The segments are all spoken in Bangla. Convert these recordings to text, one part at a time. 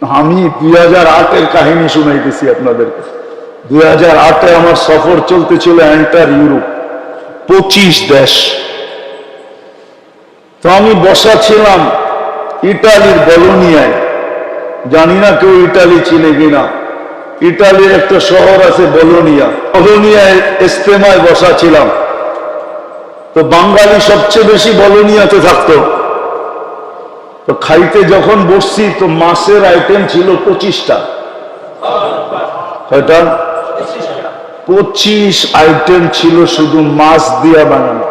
আমি দুই হাজার আটের কাহিনী শুনাইতেছি আপনাদেরকে। দুই হাজার আটে আমার সফর চলতেছিল এন্টার ইউরোপ পঁচিশ দেশ। তো আমি বসা ছিলাম ইটালির বলোনিয়ায়। জানি না কেউ ইটালি চিনে কিনা। ইটালির একটা শহর আছে বলোনিয়া। বলোনিয়ায় ইস্তেমায় বসা ছিলাম। তো বাঙালি সবচেয়ে বেশি বলোনিয়াতে থাকতো। তো খাইতে যখন বসছি, তো মাছের আইটেম ছিল পঁচিশটা। পঁচিশ আইটেম ছিল শুধু মাছ দিয়া বানানো।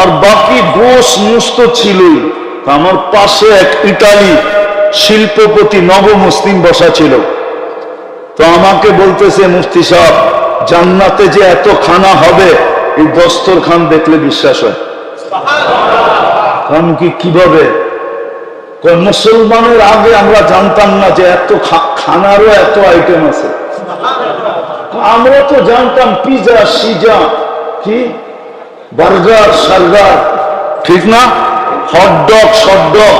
আর বাকি গোস মুস্ত ছিলই। আমার পাশে এক ইটালি শিল্পপতি নব মুসলিম বসা ছিল। তো আমাকে বলতেছে, মুফতি সাহেব, জান্নাতে যে এত খানা হবে, এই দস্তর খান দেখলে বিশ্বাস হয়। কারণ কি, কীভাবে? মুসলমানের আগে আমরা জানতাম না যে এত খানারও এত আইটেম আছে। আমরা তো জানতাম পিজা সিজা, কি? বার্গার, সার্গার, ঠিক না? হটডগ শটডগ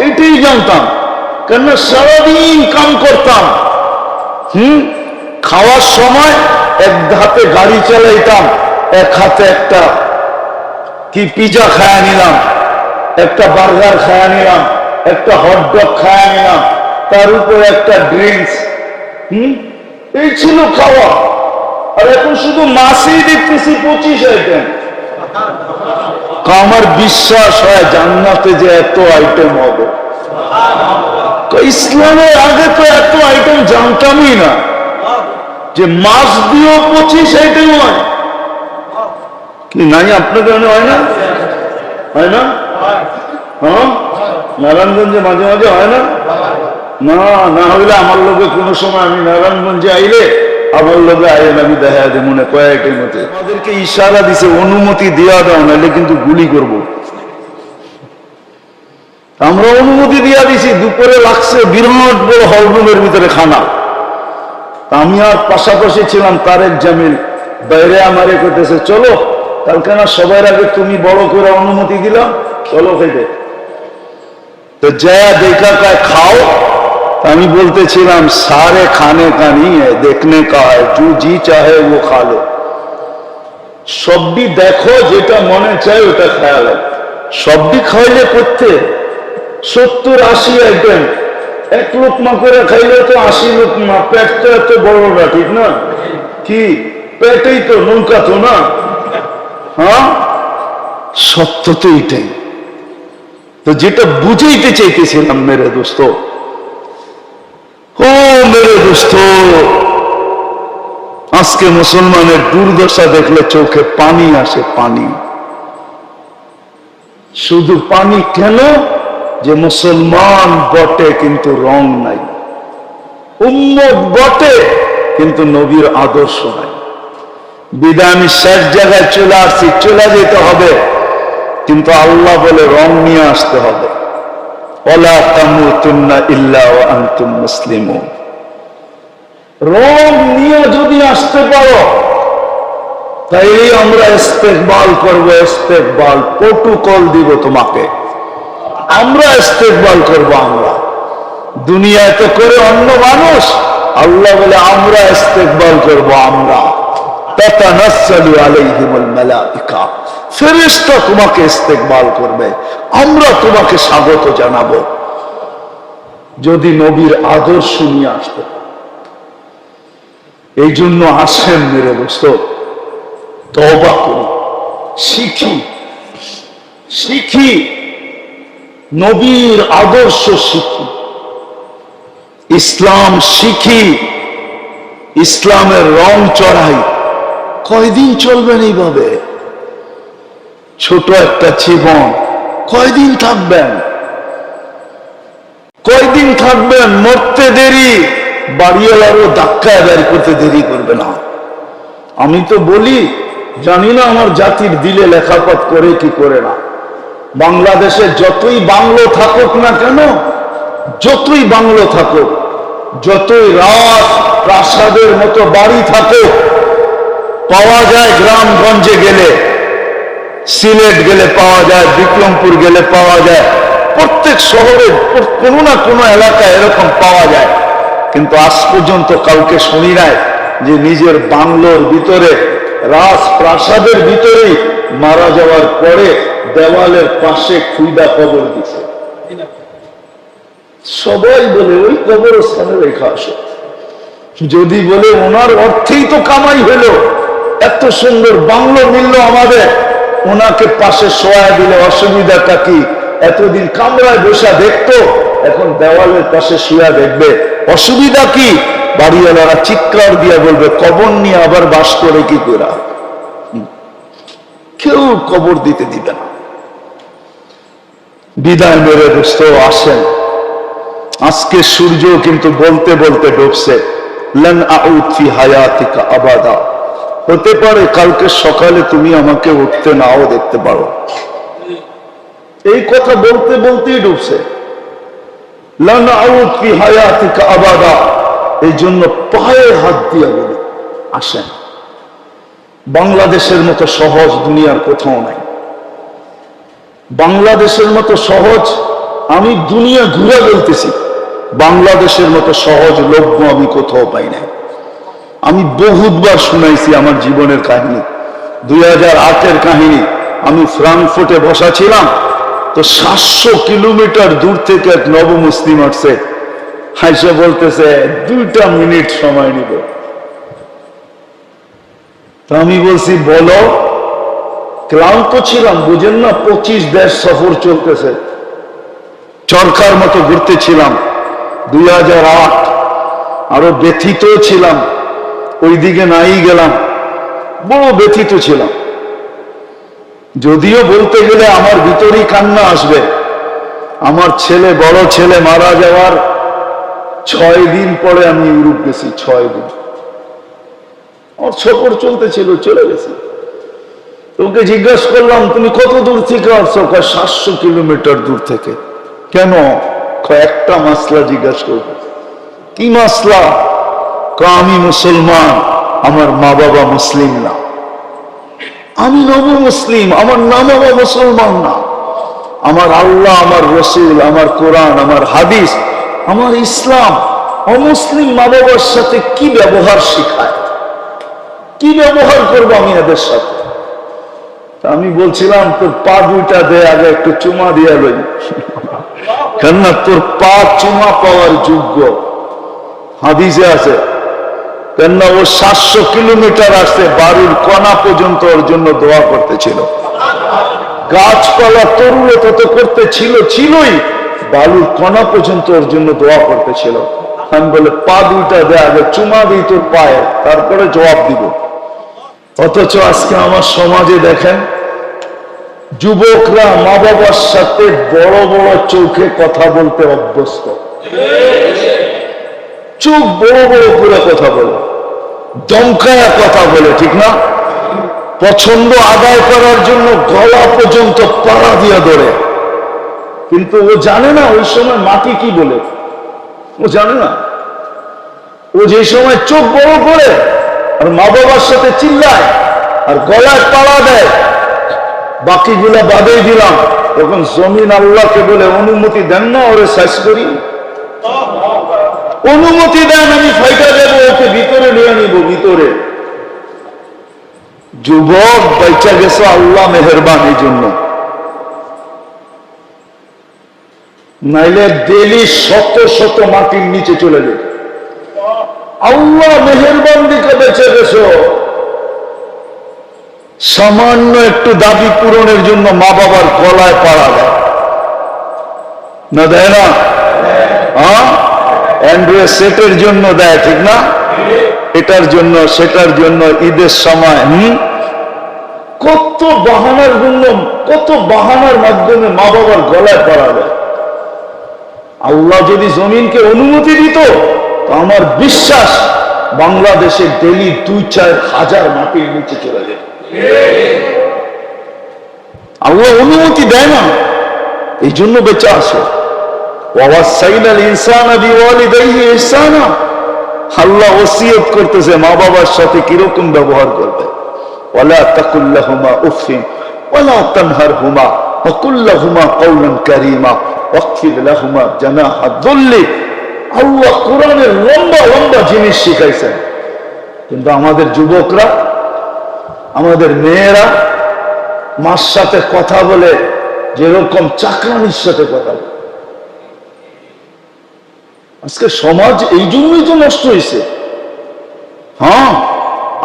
এটাই জানতাম। কেন সারাদিন কাম করতাম। হুম? খাওয়ার সময় এক হাতে গাড়ি চালাইতাম, এক হাতে একটা কি পিজা খায়া নিলাম? একটা বার্গার খায়া নিলাম, একটা হটডগ খায়া নিলাম, তার উপর একটা ড্রিঙ্কস হম? এই ছিল খাওয়া। আর এখন শুধু মাসেই দেখতেছি পঁচিশ আইটেম আমার বিশ্বাস হয় জান্নাতে যে এত আইটেম হবে। ইসলামের আগে তো এত আইটেম জানতামই না। যে মাছ দিয়েও পঁচিশ আইটেম হয়। নাই আপনার কারণে হয় না? হয় না? হ্যাঁ? নারায়ণগঞ্জে মাঝে মাঝে হয় না? না না হইলে আমার লোকে কোনো সময় আমি নারায়ণগঞ্জে আইলে আমার লোকে আইলেন আমি দেখা দেয় মনে কয়েকের মধ্যে আমাদেরকে ইশারা দিছে, অনুমতি দেওয়া দাও নাহলে কিন্তু গুলি করব। আমরা অনুমতি দিয়া দিছি, দুপুরে লাগছে বিরাট বড় হলরুমের ভিতরে খানা। আমি আর পাশাপাশি ছিলাম তারেক জামিল। বাইরে আমারে করতেছে চলো কালকে না সবার আগে তুমি বড় করে অনুমতি দিলাম চলো খেতে। তো যা দেখা কায়, খাও? আমি বলতেছিলাম, সারে খানে কা নিয়ে দেখনে কা জি চাহে ও খালো সবই দেখো, যেটা মনে চায় ওটা খেয়াল সবই খাইলে করতে? সত্তর আশি আইটেম এক লোকমা করে খাইলে তো আশি লোকমা। পেট তো এত বড় না, ঠিক না? কি? পেটেই তো নৌকা তো না? হ্যাঁ? সত্য তো এটাই তো যেটা বুঝাইতে চাইতেছিলাম, মেরে দোস্ত। ও মেরে দোস্ত, আজকে মুসলমানের দুর্দশা দেখলে চোখে পানি আসে, পানি। শুধু পানি কেন যে মুসলমান বটে কিন্তু রং নাই। উম্মত বটে কিন্তু নবীর আদর্শ নাই। বিদায় আমি শেষ জায়গায় চলে আসছি, চলে যেতে হবে। কিন্তু আল্লাহ বলে রং নিয়ে আসতে হবে। রং নিয়ে যদি আসতে পারো, তাইলে আমরা ইস্তেকবাল করব, ইস্তেকবাল প্রোটোকল দিব তোমাকে। আমরা ইস্তেকবাল করব আমরা। দুনিয়ায় তো করে অন্য মানুষ, আল্লাহ বলে আমরা ইস্তেকবাল করব আমরা। তোমাকে ইস্তেকবাল করবে, আমরা তোমাকে স্বাগত জানাব। যদি নবীর আদর্শ নিয়ে আসতে। এই জন্য আসেন মেরে তবা করি। শিখি। শিখি। নবীর আদর্শ শিখি। ইসলাম শিখি। ইসলামের রং চড়াই। কয়দিন চলবেন এইভাবে? ছোট একটা জীবন। কয়দিন থাকবেন? কয়দিন থাকবেন? মরতে দেরি, বাড়িওয়ালারও ধাক্কায় বের করতে দেরি করবে না। আমি তো বলি, জানি না আমার জাতির দিলে লেখাপট করে কি করে না। বাংলাদেশে যতই বাংলো থাকুক না কেন, যতই বাংলো থাকুক, যতই রাত প্রাসাদের মতো বাড়ি থাকুক পাওয়া যায় গ্রামগঞ্জে গেলে, সিলেট গেলে পাওয়া যায়, বিক্রমপুর গেলে পাওয়া যায়, প্রত্যেক শহরে কোনো না কোনো এলাকায় এরকম পাওয়া যায়। কিন্তু আজ পর্যন্ত কাউকে শুনি নাই যে নিজের বাংলোর ভিতরে, রাজপ্রাসাদের ভিতরেই মারা যাওয়ার পরে দেওয়ালের পাশে খুইদা কবর দিছে। সবাই বলে, ওই কবরস্থানে রেখা আসে যদি বলে, ওনার অর্থেই তো কামাই হলো। এত সুন্দর বাংলো মিলল আমাদের। ওনাকে পাশে শোয়া দিলে অসুবিধাটা কি? এতদিন কামরায় বসা দেখতো, এখন দেওয়ালের পাশে শুয়া দেখবে। অসুবিধা কি? বাড়িওয়ালারা চিৎকার দিয়ে বলবে, কবর নিয়ে আবার বাস করে কি করা কেউ কবর দিতে দিবে না। বিদায় মেরে দোস্ত, আসেন। আজকে সূর্য কিন্তু বলতে বলতে ডুবছে। লন আউদ ফি হায়াতিকা আবাদা। হতে পারে কালকে সকালে তুমি আমাকে উঠতে নাও দেখতে পারো। এই কথা বলতে বলতেই ডুবছে। আবাদা। এই জন্য পায়ে হাত দিয়ে বলি, আসেন। বাংলাদেশের মতো সহজ দুনিয়ার কোথাও নাই। বাংলাদেশের মতো সহজ আমি দুনিয়া ঘুরে বলতেছি, বাংলাদেশের মতো সহজ লভ্য আমি কোথাও পাই নাই। আমি বহুতবার শুনাইছি আমার জীবনের কাহিনী। দুই হাজার কাহিনী। আমি ফ্রাঙ্কফুটে বসা ছিলাম, তো সাতশো কিলোমিটার দূর থেকে এক নব মুসলিম আসছে। হাইসে বলতেছে, দুইটা মিনিট সময় নিব। তো আমি বলছি, বলো, ক্লান্ত ছিলাম, বুঝেন না, পঁচিশ দেশ সফর চলতেছে। চরকার মতো ঘুরতেছিলাম দুই হাজার আট, আরও ব্যথিত ছিলাম। ওইদিকে নাই গেলাম। বড় ব্যথিত ছিলাম। যদিও বলতে গেলে আমার ভিতরেই কান্না আসবে। আমার ছেলে, বড় ছেলে মারা যাওয়ার ছয় দিন পরে আমি ইউরোপ গেছি, ছয় দিন। আমার সফর চলতেছিল, চলে গেছি। তোমাকে জিজ্ঞাসা করলাম, তুমি কত দূর থেকে আসছো? কয়, সাতশো কিলোমিটার দূর থেকে। কেন? একটা মাসলা জিজ্ঞাসা করব। কি মাসলা? আমি মুসলমান, আমার মা বাবা মুসলিম না। আমি নব মুসলিম, আমার না বাবা মুসলমান না। আমার আল্লাহ, আমার রসুল, আমার কোরআন, আমার হাদিস, আমার ইসলাম, অমুসলিম মা বাবার সাথে কি ব্যবহার শিখায়? কি ব্যবহার করব আমি এদের সাথে? আমি বলছিলাম, তোর পা দুইটা দে, আগে একটু চুমা দিয়া লই কেননা তোর পা চুমা পাওয়ার যোগ্য। হাদিসে আছে কেননা ও সাতশো কিলোমিটার আসছে বাড়ির কণা পর্যন্ত ওর জন্য দোয়া করতেছিল। গাছপালা তরুণ তত করতে ছিল, ছিলই। বালুর কণা পর্যন্ত ওর জন্য দোয়া করতেছিল। আমি বলে, পা দুইটা দে আগে, চুমা দিই তোর পায়ে, তারপরে জবাব দিব। অথচ আজকে আমার সমাজে দেখেন, যুবকরা মা বাবার সাথে বড় বড় চোখে কথা বলতে অভ্যস্ত। চোখ বড় বড় করে কথা বলে। দমকায়া কথা বলে, ঠিক না? পছন্দ আদায় করার জন্য গলা পর্যন্ত পাড়া দিয়ে ধরে। কিন্তু ও জানে না ওই সময় মাটি কি বলে। ও জানে না। ও যে সময় চোখ বড় করে আর মা বাবার সাথে চিল্লায় আর গলায় পাড়া দেয়, বাকিগুলা বাদেই দিলাম। তখন জমিন আল্লাহকে বলে, অনুমতি দেন না ওরে শেষ করি। অনুমতি দেন, আমি ফাইটা দেব, ওকে ভিতরে নিয়ে নিব, ভিতরে। যুবক, বাইচা গেছে, আল্লাহ মেহরবান এই জন্য। নাইলে ডেলি শত শত মাটির নিচে চলে যেত। আল্লাহ মেহরবান দিকে বেঁচে গেছো। সামান্য একটু দাবি পূরণের জন্য মা বাবার গলায় পাড়া দেয় না দেয় না? হ্যাঁ? অ্যান্ড্রয়েড সেটের জন্য দেয়, ঠিক না? এটার জন্য, সেটার জন্য ঈদের সময়, হুম? কত বাহানার জন্য কত বাহানার মাধ্যমে মা বাবার গলায় পাড়া দেয় আল্লাহ যদি জমিনকে অনুমতি দিত, তো আমার বিশ্বাস বাংলাদেশে ডেলি দুই চার হাজার মাটির নিচে চলে যেত। আল্লাহ অনুমতি দেয় না। এই জন্য বেঁচে আসো। আল্লাহ ওসিয়ত করতেছে মা বাবার সাথে কীরকম ব্যবহার করবে? আল্লাহ কোরআনের লম্বা জিনিস শিখাইছেন। কিন্তু আমাদের যুবকরা, আমাদের মেয়েরা মার সাথে কথা বলে যেরকম চাকরানির সাথে কথা বলে। আজকে সমাজ এই জন্যই তো নষ্ট হয়েছে। হ্যাঁ?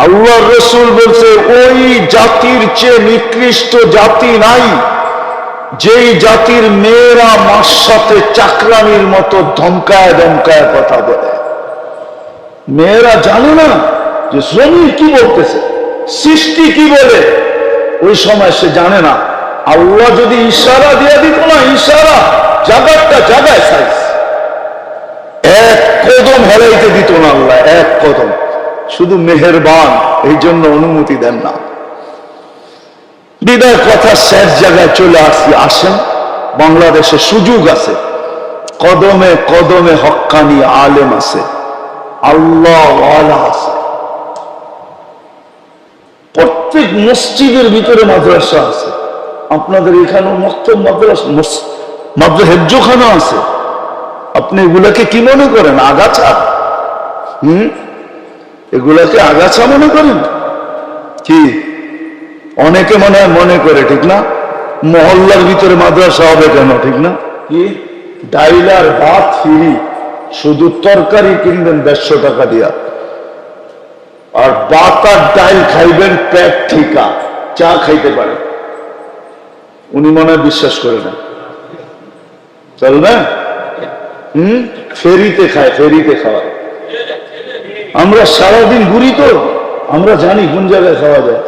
আল্লাহ রসুল বলছে, ওই জাতির চেয়ে নিকৃষ্ট জাতি নাই, যেই জাতির মেয়েরা মার সাথে চাকরানির মতো ধমকায় ধমকায় কথা বলে। মেয়েরা জানে না যে জমি কি বলতেছে, সৃষ্টি কি বলে। ওই সময় সে জানে না। আল্লাহ যদি ইশারা দিয়ে দিত না, ইশারা জাগারটা জাগায় সাইজ। কদম হেরাইতে দিত না আল্লাহ, এক কদম। শুধু মেহেরবান, এই জন্য অনুমতি দেন না। বিদায় কথা শেষ জায়গায় চলে আসি, আসেন। বাংলাদেশে সুযোগ আছে। কদমে কদমে হক্কানি আলেম আছে। আল্লাহ আছে। প্রত্যেক মসজিদের ভিতরে মাদ্রাসা আছে। আপনাদের এখানেও মক্তব মাদ্রাসা মাদ্রাসা হেজ্জখানা আছে। আপনি এগুলাকে কি মনে করেন? আগাছা? হুম? এগুলাকে আগাছা মনে করেন? কি? অনেকে মনে হয় মনে করে, ঠিক না? মহল্লার ভিতরে মাদ্রাসা হবে কেন, ঠিক না? কি? ডাইলার ভাত ফিরি, শুধু তরকারি কিনবেন দেড়শো টাকা দিয়া। আর ভাত আর ডাইল খাইবেন পেট ঠিকা, চা খাইতে পারে। উনি মনে বিশ্বাস করে না। চলবে হম? ফেরিতে খায়, ফেরিতে খাওয়া আমরা সারাদিন ঘুরি তো, আমরা জানি কোন জায়গায় খাওয়া যায়।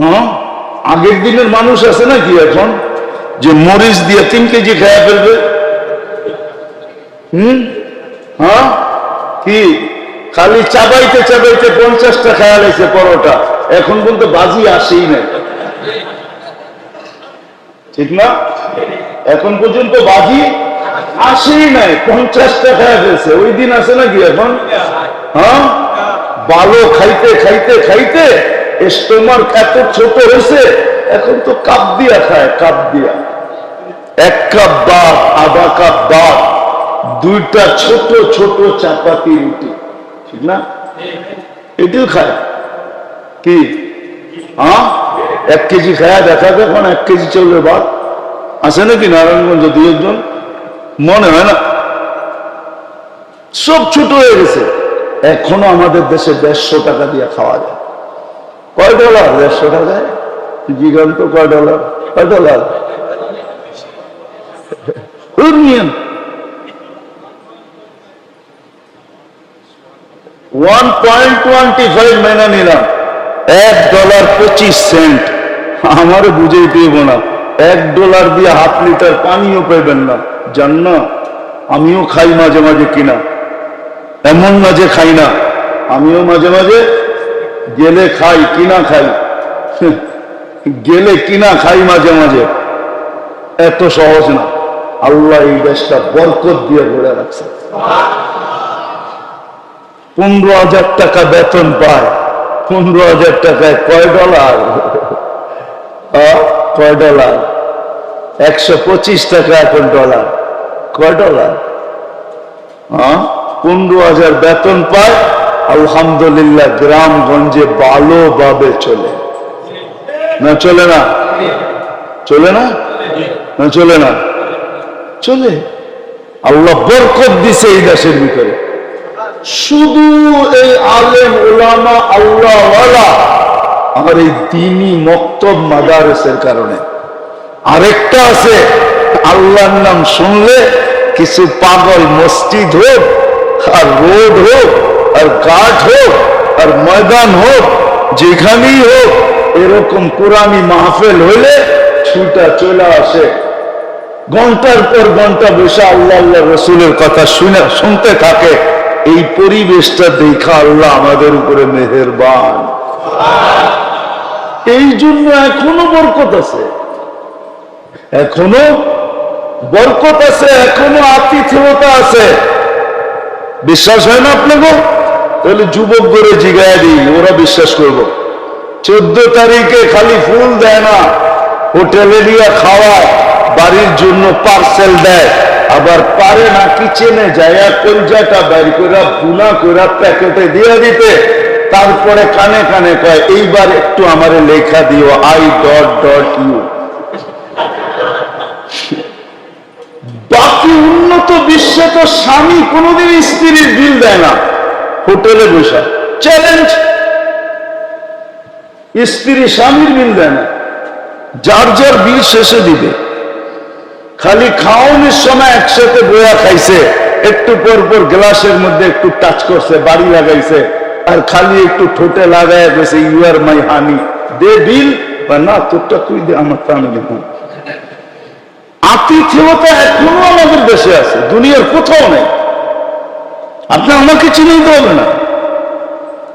হ্যাঁ? আগের দিনের মানুষ আছে না কি এখন? যে মরিচ দিয়ে তিন কেজি খাওয়া ফেলবে? হুম? হ্যাঁ? কি? খালি চাবাইতে চাবাইতে পঞ্চাশটা খায়া লাগছে পরোটা। এখন পর্যন্ত বাজি আসেই নাই। ঠিক না? এখন পর্যন্ত বাজি আসেই নাই পঞ্চাশটা খায়া ফেলছে ওই দিন আছে নাকি এখন? হ্যাঁ? বালো খাইতে খাইতে খাইতে স্টোমার এত ছোট হয়েছে, এখন তো কাপ দিয়া খায়, কাপ দিয়া। এক কাপ আধা কাপ দুইটা ছোট ছোট চাপাতি রুটি। ঠিক না? এটিও খায়। কি? হ্যাঁ? এক কেজি খায়া, দেখা দেখুন এক কেজি চলবে ভাত। আছে নাকি নারায়ণগঞ্জ দুই একজন? মনে হয় না? সব ছোট হয়ে গেছে। এখনও আমাদের দেশে দেড়শো টাকা দিয়ে খাওয়া যায়। কয় ডলার? দেড়শো টাকায় তো কয় ডলার? কয় dollar? One point twenty five মেনে নিলাম। এক ডলার পঁচিশ সেন্ট। আমারও বুঝেই পেব না। এক ডলার দিয়ে হাফ লিটার পানিও পেবেন না। জান না আমিও খাই মাঝে মাঝে কিনা। এমন না যে খাই না, আমিও মাঝে মাঝে গেলে খাই, কিনা খাই। গেলে কিনা খাই মাঝে মাঝে। এত সহজ না। আল্লাহ এই দেশটা বরকত দিয়ে ঘুরে রাখছে। পনেরো হাজার টাকা বেতন পায়। পনেরো হাজার টাকায় কয় ডলার? কয় ডলার? একশো পঁচিশ টাকা এখন ডলার। কয় ডলার? হ্যাঁ পনেরো হাজার বেতন পায়, আলহামদুলিল্লাহ গ্রামগঞ্জে ভালোভাবে চলে। না চলে না? চলে না? না, চলে না? চলে। আল্লাহ বরকত দিছে এই দেশের ভিতরে। শুধু এই আলেম ওলামা আল্লাহওয়ালা, আমার এই দিনই মক্তব মাদারেসের কারণে। আরেকটা আছে আল্লাহর নাম শুনলে কিছু পাগল মসজিদ হোক, আর রোড হোক, আর ঘাট হোক, আর ময়দান হোক, যেখানেই হোক, এরকম কোরআনী মাহফিল হলে ছুটা চলে আসে। ঘণ্টার পর ঘণ্টা বসে আল্লাহ আল্লাহ রসুলের কথা শুনে, শুনতে থাকে। এই পরিবেশটা দেখা আল্লাহ আমাদের উপরে মেহেরবান। এই জন্য এখনও বরকত আছে। এখনও বরকত আছে, এখনও আতিথেয়তা আছে। বিশ্বাস হয় না আপনাকে? তাহলে যুবক করে জিগায় দিই, ওরা বিশ্বাস করব। চোদ্দ তারিখে খালি ফুল দেয় না, হোটেলে দিয়া খাওয়ায়, বাড়ির জন্য পার্সেল দেয়। আবার পারে না কিচেনে যায়া কলজাটা বের করে বুনা করে প্যাকেটে দিয়ে দিতে। তারপরে কানে কানে কয়, এইবার একটু আমারে লেখা দিও আই ডট ডট ইউ বাকি উন্নত বিশ্বে তো স্বামী কোনোদিন স্ত্রীর বিল দেয় না। হোটেলে বসা। চ্যালেঞ্জ স্ত্রী স্বামীর বিল দেয় না। যার যার বিল শেষে দিবে। খালি খাওয়ানোর সময় একসাথে বয়া খাইছে, একটু পর পর গ্লাসের মধ্যে একটু টাচ করছে, বাড়ি লাগাইছে, আর খালি একটু ঠোঁটে লাগায় গেছে ইউ আর মাই হানি দে বিল বা না, তোরটা তুই দে, আমার তা আমি আতিথেয়তা এখনও আমাদের দেশে আছে, দুনিয়ার কোথাও নেই। আপনি আমাকে চিনাইতে হবে না।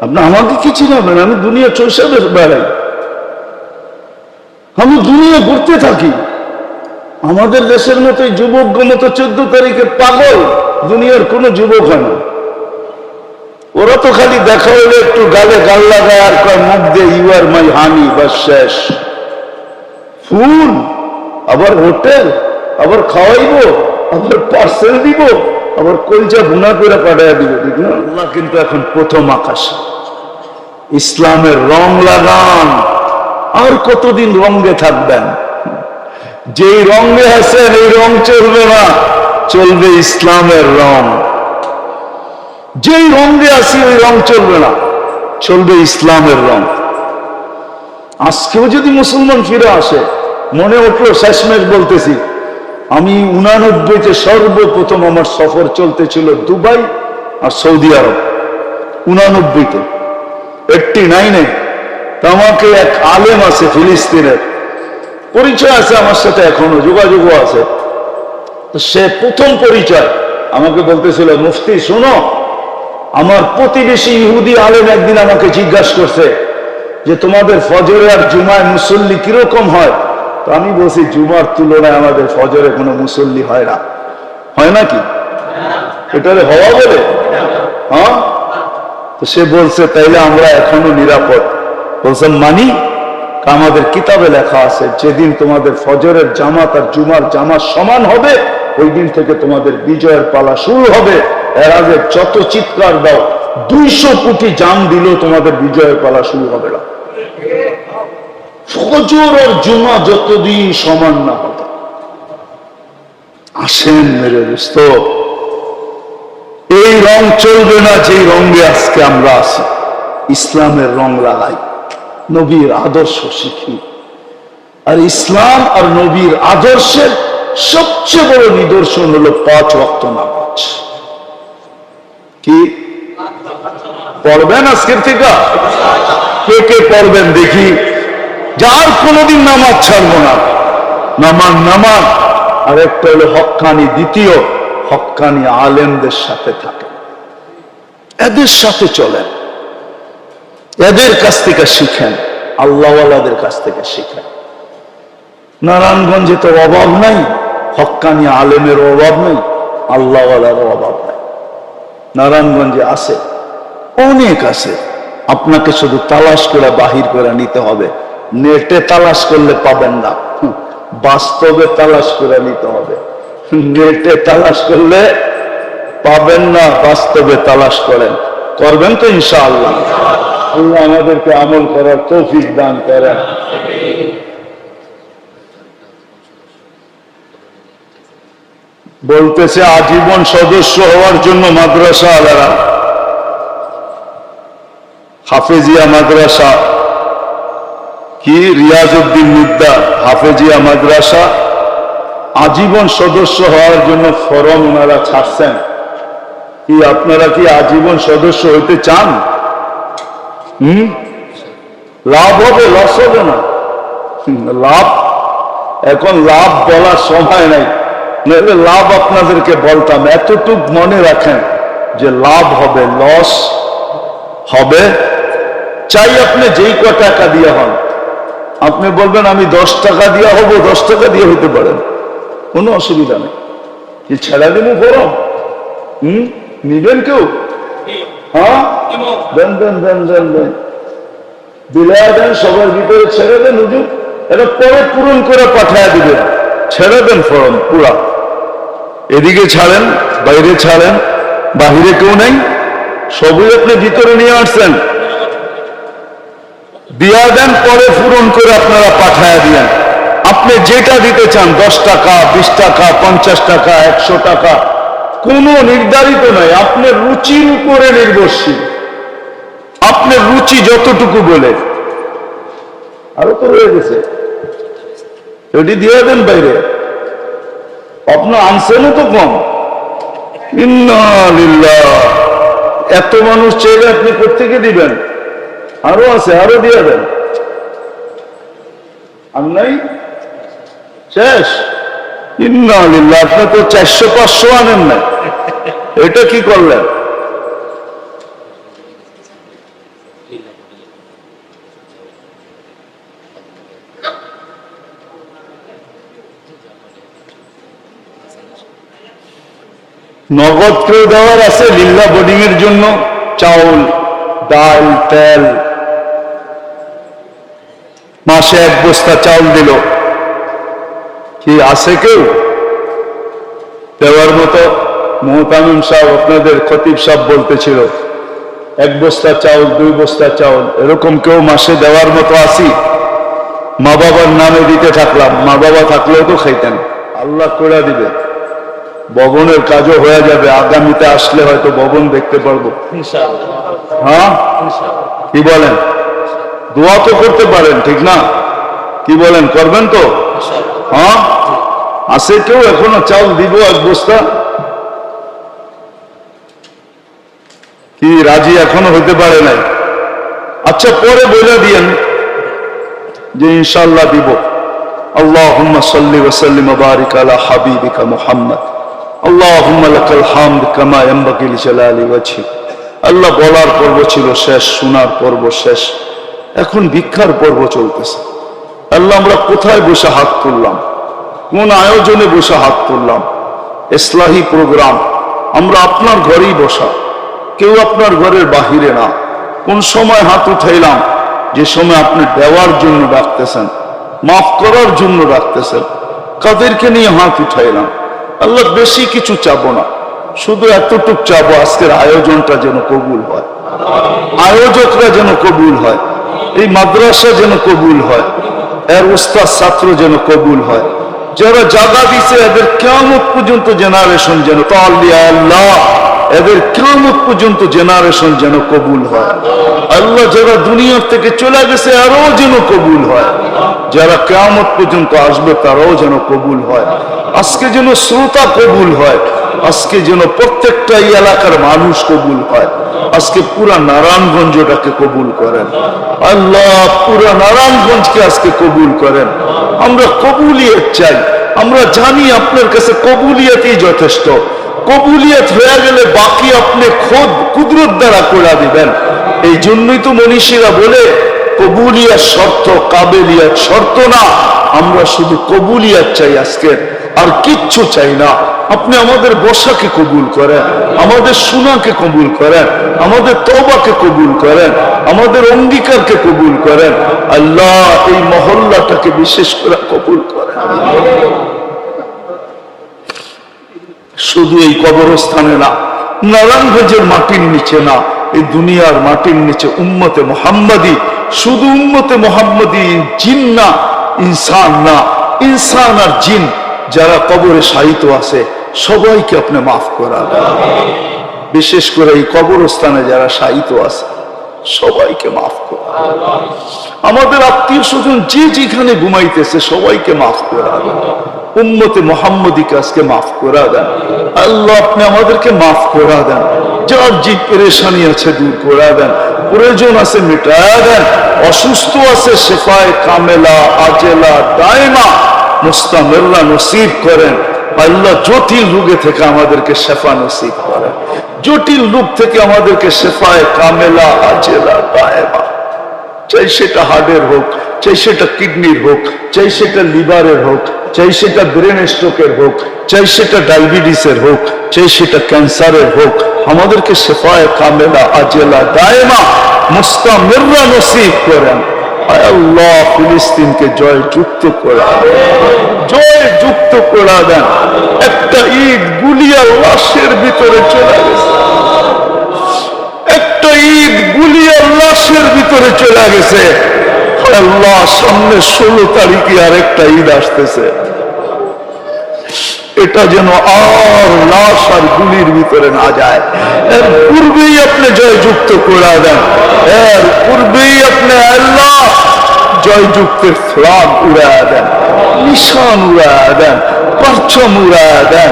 আপনি আমাকে কি চিনাবেন আমি দুনিয়া চষে বেড়াই। আমি দুনিয়া ঘুরতে থাকি। আমাদের দেশের মতো যুবক মতো চোদ্দ তারিখে পাগল, দুনিয়ার কোনো যুবক হয় না। ওরা তো খালি দেখা হলে একটু গালে গাল লাগায় আর কয়, মুখ দিয়ে ইউ আর মাই হানি বা শেষ। ফুল। আবার হোটেল আবার খাওয়াইবো আবার পার্সেল দিব আবার কলচা ভুনা করে পাঠাইয়া দিব ঠিক না? আল্লাহ কিন্তু এখন প্রথম আকাশে। ইসলামের রং লাগান আর কতদিন রঙে থাকবেন? যেই রঙে আছেন এই রং চলবে না চলবে ইসলামের রং। যেই রঙে আছি ওই রং চলবে না চলবে ইসলামের রং। আজকেও যদি মুসলমান ফিরে আসে মনে উঠল শেষমেশ বলতেছি, আমি উনানব্বইতে সর্বপ্রথম আমার সফর চলতেছিল দুবাই আর সৌদি আরব, উনানব্বইতে। এইটটি নাইনে আমাকে এক আলেম আছে ফিলিস্তিনের, পরিচয় আছে আমার সাথে এখনও, যোগাযোগও আছে। সে প্রথম পরিচয় আমাকে বলতেছিল, মুফতি, শোনো, আমার প্রতিবেশী ইহুদি আলেম একদিন আমাকে জিজ্ঞাসা করছে যে তোমাদের ফজরে আর জুমায় মুসল্লি কীরকম হয়? তো আমি বলছি, জুমার তুলনায় আমাদের ফজরে কোনো মুসল্লি হয় না। হয় নাকি এটারে হওয়া বলে। হ্যাঁ? তো সে বলছে, তাইলে আমরা এখনও নিরাপদ। বলছেন মানি আমাদের কিতাবে লেখা আছে, যেদিন তোমাদের ফজরের জামাত আর জুমার জামা সমান হবে, ওই দিন থেকে তোমাদের বিজয়ের পালা শুরু হবে। এর আগে যত চিৎকার দাও, দুইশো কোটি জাম দিলেও তোমাদের বিজয়ের পালা শুরু হবে না। ফজর আর জুমা যতদিন সমান না হবে। আসেন মেরে দোস্ত। এই রং চলবে না যে রঙে আজকে আমরা আছি। ইসলামের রং লাগাই, নবীর আদর্শ শিখি। আর ইসলাম আর নবীর আদর্শের সবচেয়ে বড় নিদর্শন হলো পাঁচ ওয়াক্ত নামাজ। কি? পড়বেন আজকের থেকে? কে কে পড়বেন দেখি। যার কোনোদিন নামাজ ছাড়বো না। নামাজ নামাজ। আর একটা হলো হকানি, দ্বিতীয় হক্কানি আলেমদের সাথে থাকে। এদের সাথে চলেন। এদের কাছ থেকে শিখেন। আল্লাহওয়ালাদের কাছ থেকে শিখেন। নারায়ণগঞ্জে তো অভাব নাই। হক্কানি আলেমের অভাব নেই। আল্লাহওয়ালার অভাব নাই। নারায়ণগঞ্জে আছে। অনেক আছে। আপনাকে শুধু তালাশ করে বাহির করে নিতে হবে। নেটে তালাশ করলে পাবেন না। বাস্তবে তালাশ করে নিতে হবে। নেটে তালাশ করলে পাবেন না, বাস্তবে তালাশ করেন। করবেন তো ইনশাআল্লাহ। আল্লাহ আমাদেরকে আমল করার তৌফিক দান করেন। বলতেছে, আজীবন সদস্য হওয়ার জন্য মাদ্রাসা আলারা হাফেজিয়া মাদ্রাসা। কি রিয়াজউদ্দিন মুদ্দা, হাফেজিয়া মাদ্রাসা? আজীবন সদস্য হওয়ার জন্য ফরম ওনারা ছাড়ছেন। কি আপনারা কি আজীবন সদস্য হইতে চান? হুম? লাভ হবে, লস হবে না। লাভ? এখন লাভ বলার সময় নাই। নাহলে লাভ আপনাদেরকে বলতাম, এতটুক মনে রাখেন যে লাভ হবে, লস হবে। চাই আপনি যেই ক টাকা দিয়ে হন। আপনি বলবেন, আমি দশ টাকা দিয়ে হব, দশ টাকা দিয়ে হতে পারেন কোনো অসুবিধা নেই। কি ছেড়া দিন ফরম হম? নিবেন কেউ? হ্যাঁ? দেন দেন দেন সবার ভিতরে ছেড়ে দেন এটা পরে পূরণ করে পাঠায় দিবেন। ছেড়ে দেন ফরম, পুরা। এদিকে ছাড়েন, বাইরে ছাড়েন, বাহিরে কেউ নেই। সবই আপনি ভিতরে নিয়ে আসছেন। দিয়া দেন, পরে পূরণ করে আপনারা পাঠায় দিয়েন। আপনি যেটা দিতে চান, দশ টাকা, বিশ টাকা, পঞ্চাশ টাকা, একশো টাকা, কোনো নির্ধারিত নয় আপনার রুচির উপরে নির্ভরশীল। আপনার রুচি যতটুকু বলে। আরও তো রয়ে গেছে। এটি দিয়ে দেন বাইরে। আপনার আনছেনও তো কম। ইন্না। এত মানুষ চেয়ে আপনি কোথেকে দিবেন? আরও আছে, আরও দিয়ে দেন। আর নাই? শেষ। ইন্না লিল্লাহ আপনি তো চারশো, পাঁচশো আনেন না এটা কি করলেন? নগদ কেউ দেওয়ার আছে লিল্লা বোর্ডিং এর জন্য। চাউল, ডাল, তেল। মাসে এক বস্তা চাউল দিল। কি আছে কেউ? দেওয়ার মতো মোহতামিম সাহেব আপনাদের খতিব সাহেব বলতেছিল এক বস্তা চাউল দুই বস্তা চাউল এরকম কেউ মাসে দেওয়ার মতো আসি মা বাবার নামে দিতে থাকলাম মা বাবা থাকলেও তো খাইতেন। আল্লাহ করে দিবে। ভবনের কাজও হয়ে যাবে আগামীতে আসলে হয়তো ভবন দেখতে পারব। হ্যাঁ? কি বলেন? দোয়া তো করতে পারেন ঠিক না কি বলেন করবেন তো হ্যাঁ আছে কেউ এখনো চাউল দিব এক বস্তা কি রাজি এখনো হইতে পারে নাই আচ্ছা পরে বলে দিয়েন যে ইনশাল্লাহ দিব اللهم صل وسلم وبارك على حبيبك محمد اللهم لك الحمد كما ينبغي لجلال وجهك আল্লাহ বলার পর্ব ছিল শেষ শোনার পর্ব শেষ এখন ভিক্ষার পর্ব চলতেছে। আল্লাহ, আমরা কোথায় বসে হাত তুললাম? কোন আয়োজনে বসে হাত তুললাম? ইসলাহী প্রোগ্রাম, আমরা আপনার ঘরেই বসা। কেউ আপনার ঘরের বাহিরে না। কোন সময় হাত উঠাইলাম? যে সময় আপনি দেওয়ার জন্য ডাকতেছেন, মাফ করার জন্য ডাকতেছেন, কাদেরকে নিয়ে হাত উঠাইলাম? আল্লাহ, বেশি কিছু চাবো না। শুধু এতটুক চাবো, আজকের আয়োজনটা যেন কবুল হয়। আয়োজকরা যেন কবুল হয়। এই মাদ্রাসা যেন কবুল হয়, এর উস্তাদ ছাত্র যেন কবুল হয়। যারা জাগা দিছে, এদের কেমন পর্যন্ত জেনারেশন যেন আল্লাহ, এদের কেমন পর্যন্ত জেনারেশন যেন কবুল হয়। আল্লাহ যারা দুনিয়ার থেকে চলে গেছে আরও যেন কবুল হয়। যারা কেমন পর্যন্ত আসবে, তারাও যেন কবুল হয়। আজকে যেন শ্রোতা কবুল হয়। আজকে যেন প্রত্যেকটা এলাকার মানুষ কবুল হয়। আজকে পুরা নারায়ণগঞ্জটাকে কবুল করেন। আল্লাহ পুরা নারায়ণগঞ্জকে আজকে কবুল করেন। আমরা কবুলিয়ত চাই। আমরা জানি আপনার কাছে কবুলিয়তই যথেষ্ট। কবুলিয়ত হয়ে গেলে বাকি আপনি খোদ কুদরত দ্বারা করে দিবেন। এই জন্যই তো মনীষীরা বলে, কবুলিয়াত শর্ত, কাবেলিয়াত শর্ত না। আমরা শুধু কবুলিয়াত চাই আজকে। আর কিচ্ছু চাই না। আপনি আমাদের বসাকে কবুল করেন, আমাদের সুনাকে কবুল করেন, আমাদের তবাকে কবুল করেন, আমাদের অঙ্গীকারকে কবুল করেন, আল্লাহ এই মহল্লাটাকে বিশেষ করে কবুল করেন। শুধু এই কবরস্থানে না, নারায়ণগঞ্জের মাটির নিচে না, এই দুনিয়ার মাটির নিচে উম্মতে মোহাম্মদি, শুধু উম্মতে মোহাম্মদি জিন না, ইনসান না, ইনসান আর জিন যারা কবরে সাহিত্য আছে সবাইকে আপনি মাফ করাবেন বিশেষ করে এই কবরস্থানে যারা সাহিত্য আছে, সবাইকে মাফ করা আমাদের আত্মীয় স্বজন যে যেখানে ঘুমাইতেছে, সবাইকে মাফ করা উম্মতে মোহাম্মদীকে আজকে মাফ করা দেন। আল্লাহ আপনি আমাদেরকে মাফ করা দেন। যার যে পেরেশানি আছে দূর করা দেন। প্রয়োজন আছে মিটায়া দেন। অসুস্থ আছে শেফায় কামেলা, আজেলা, দায়মা, মুস্তামেল্লা নসিব করেন। আল্লাহ জটিল রোগে থেকে আমাদেরকে শেফা নসিব করেন জটিল রোগ থেকে আমাদেরকে শেফায় কামেলা, আজেলা, দায়মা। চাই সেটা হার্টের হোক, চাই সেটা কিডনির হোক, চাই সেটা লিভারের হোক, চাই সেটা ব্রেন স্ট্রোকের হোক, চাই সেটা ডায়াবেটিসের হোক, চাই সেটা ক্যান্সারের হোক, আমাদেরকে শেফায় কামেলা, আজেলা, দায়মা, মুস্তামিররা নসিব করেন। আল্লাহ ফিলিস্তিনকে জয় যুক্ত করা জয় যুক্ত করা দেন। একটা ঈদ গুলিয়া লাশের ভিতরে চলে গেছে। একটা ঈদ গুলিয়া লাশের ভিতরে চলে গেছে। আল্লাহ, সামনে ষোলো তারিখে আর একটা ঈদ আসতেছে। এটা যেন আর লাশ আর গুলির ভিতরে না যায়। এর পূর্বেই আপনি জয়যুক্ত করে দেন। এর পূর্বেই আপনি আল্লাহ জয়যুক্তের ফ্লাগ উড়া দেন, নিশান উড়া দেন পরচম উড়া দেন,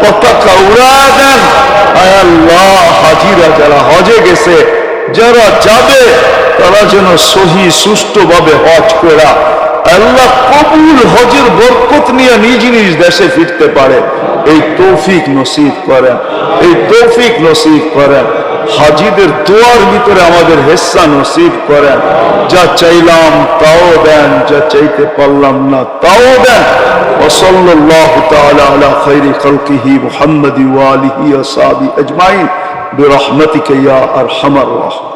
পতাকা উড়া দেন। আল্লাহ, হাজিরা যারা হজে গেছে, যারা যাবে, তারা যেন সহি সুষ্ঠুভাবে হজ করা আল্লাহ কবুল হজের বরকত নিয়ে নিজ নিজ দেশে ফিরতে পারে এই তৌফিক নসিব করেন এই তৌফিক নসিব করেন হাজিদের দোয়ার ভিতরে আমাদের হেসা নসিব করেন যা চাইলাম তাও দেন যা চাইতে পারলাম না তাও দেন وصلى الله تعالى على خير خلقه محمد وآله وصحبه أجمعين برحمتك يا أرحم الراحمين